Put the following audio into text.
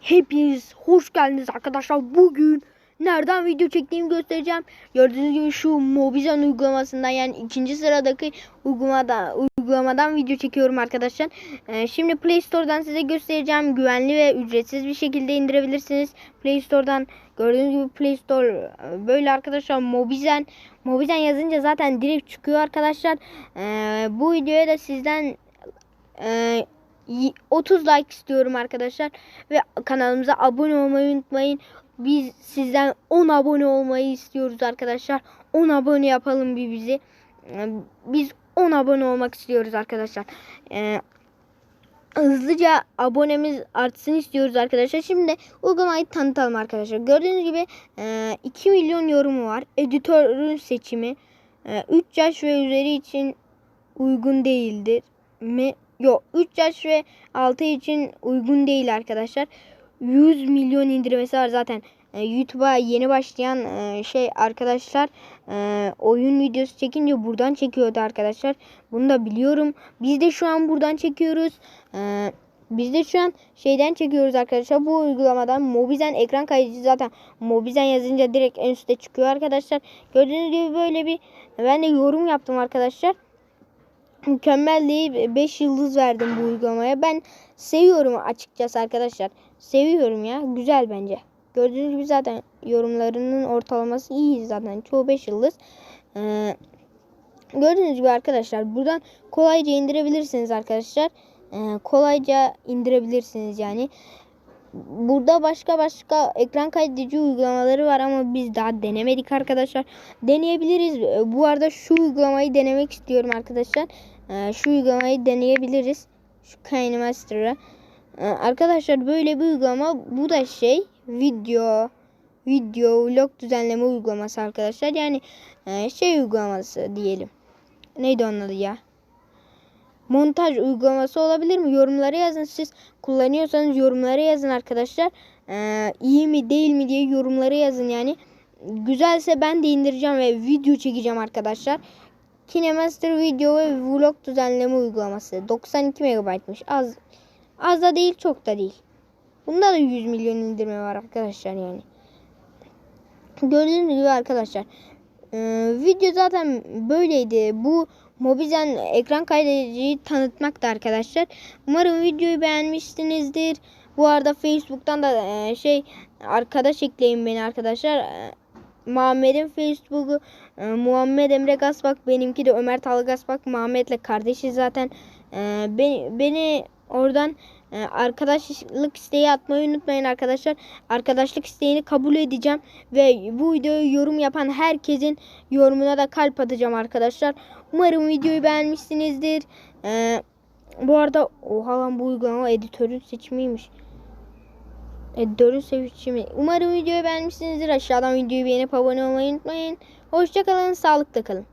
Hepiniz hoş geldiniz arkadaşlar. Bugün nereden video çektiğimi göstereceğim. Gördüğünüz gibi şu Mobizen uygulamasından yani ikinci sıradaki uygulamada, uygulamadan video çekiyorum arkadaşlar. Ee, şimdi Play Store'dan size göstereceğim. Güvenli ve ücretsiz bir şekilde indirebilirsiniz. Play Store'dan gördüğünüz gibi Play Store e, böyle arkadaşlar Mobizen. Mobizen yazınca zaten direkt çıkıyor arkadaşlar. Ee, bu videoya da sizden e, 30 like istiyorum arkadaşlar ve kanalımıza abone olmayı unutmayın. Biz sizden 10 abone olmayı istiyoruz arkadaşlar. 10 abone yapalım bir bizi. Biz 10 abone olmak istiyoruz arkadaşlar. Ee, hızlıca abonemiz artsın istiyoruz arkadaşlar. Şimdi uygulamayı tanıtalım arkadaşlar. Gördüğünüz gibi e, 2 milyon yorumu var. Editörün seçimi e, 3 yaş ve üzeri için uygun değildir mi? Yok 3 yaş ve altı için uygun değil arkadaşlar. 100 milyon indirmesi var zaten. E, YouTube'a yeni başlayan e, şey arkadaşlar e, oyun videosu çekince buradan çekiyordu arkadaşlar. Bunu da biliyorum. Biz de şu an buradan çekiyoruz. E, biz de şu an şeyden çekiyoruz arkadaşlar. Bu uygulamadan Mobizen ekran kaydedici zaten Mobizen yazınca direkt en üstte çıkıyor arkadaşlar. Gördüğünüz gibi böyle bir ben de yorum yaptım arkadaşlar mükemmel değil. 5 yıldız verdim bu uygulamaya. Ben seviyorum açıkçası arkadaşlar. Seviyorum ya. Güzel bence. Gördüğünüz gibi zaten yorumlarının ortalaması iyi zaten. Çoğu 5 yıldız. Ee, gördüğünüz gibi arkadaşlar buradan kolayca indirebilirsiniz arkadaşlar. Ee, kolayca indirebilirsiniz yani. Burada başka başka ekran kaydedici uygulamaları var ama biz daha denemedik arkadaşlar. Deneyebiliriz. Ee, Bu arada şu uygulamayı denemek istiyorum arkadaşlar. Ee, Şu uygulamayı deneyebiliriz. Şu KineMaster'ı. Ee, Arkadaşlar böyle bir uygulama. Bu da şey video video vlog düzenleme uygulaması arkadaşlar. Yani e, şey uygulaması diyelim. Neydi onun adı ya? Montaj uygulaması olabilir mi? Yorumlara yazın. Siz kullanıyorsanız yorumlara yazın arkadaşlar. Ee, iyi mi değil mi diye yorumlara yazın yani. Güzelse ben de indireceğim ve video çekeceğim arkadaşlar. KineMaster video ve vlog düzenleme uygulaması. 92 MB'mış. Az az da değil çok da değil. Bunda da 100 milyon indirme var arkadaşlar yani. Gördüğünüz gibi arkadaşlar. Ee, video zaten böyleydi. Bu Mobizen ekran kaydediciyi tanıtmakta arkadaşlar. Umarım videoyu beğenmişsinizdir. Bu arada Facebook'tan da e, şey arkadaş ekleyin beni arkadaşlar. E, Muhammed'in Facebook'u e, Muhammed Emre Gasbak benimki de Ömer Tal Gasbak Muhammed'le kardeşi zaten. E, beni, beni oradan e, arkadaşlık isteği atmayı unutmayın arkadaşlar. Arkadaşlık isteğini kabul edeceğim ve bu videoyu yorum yapan herkesin yorumuna da kalp atacağım arkadaşlar. Umarım videoyu beğenmişsinizdir. E, bu arada oha lan bu uygulama editörün seçimiymiş. Editörün seçimi. Umarım videoyu beğenmişsinizdir. Aşağıdan videoyu beğenip abone olmayı unutmayın. Hoşçakalın, sağlıkla kalın.